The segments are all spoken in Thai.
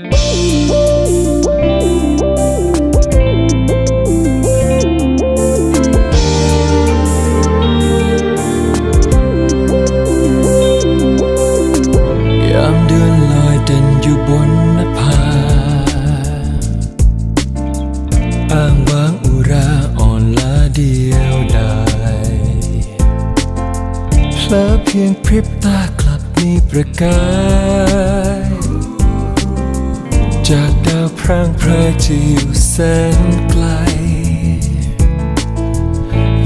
ยามเดือนลอยเด่นอยู่บนนภาอ้างว้างอุราอ่อนล้าเดียวดายเพลอเพียงพริบตากลับมีประกาย จากดาวพร่างพรายที่อยู่แสนไกล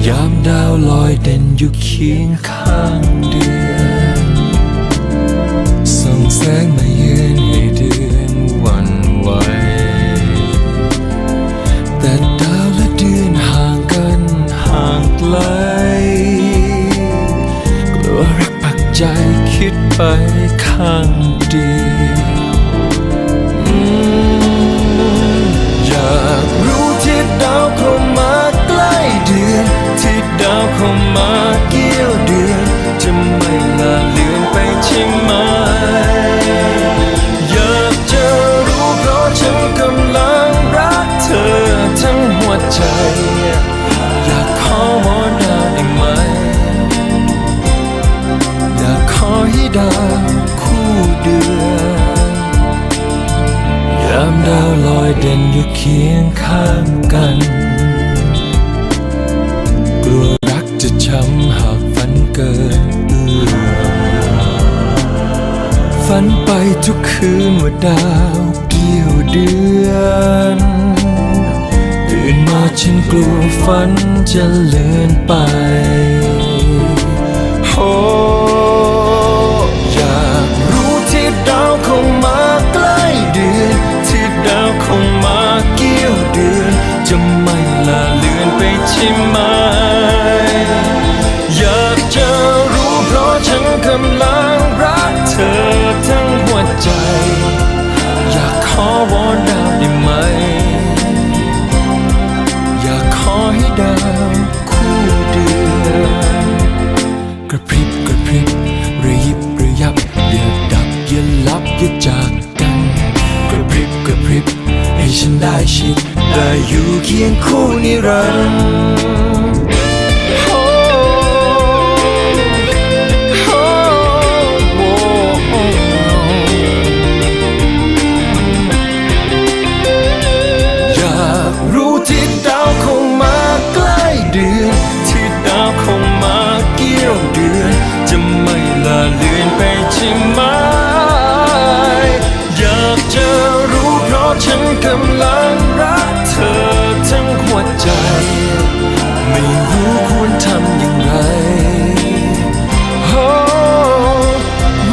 ยามดาวลอยเด่นอยู่เคียงข้างเดือนส่องแสงมาเยือนให้เดือนวันไหวแต่ดาวและเดือนห่างกันห่างไกลกลัวรักปักใจคิดไปข้างเดียวาว ฝันไปทุกคืนว่าดาวเกี่ยวเดือน ตื่นมาฉันกลัวฝันจะเลือนไปโอ้อยากรู้ที่ดาวเข้ามาใกล้เดือน ที่ดาวเข้ามาเกี่ยวเดือน จะไม่ลาเลือนไปใช่ไหม ที่จากกันกระพริบกระพริบให้ฉันได้ชิดได้อยู่เคียงคู่นิรันดร์โอ้โอ้โอ้อยากรู้ที่ดาวเข้ามา ฉันกำลังรักเธอทั้งหัวใจ ไม่รู้ควรทำยังไร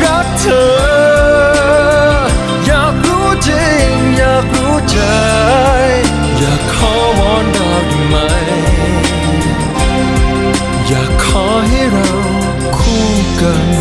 รักเธอ อยากรู้จริง อยากรู้ใจ อยากขอวอนดาวได้ไหม อยากขอให้เราคู่กัน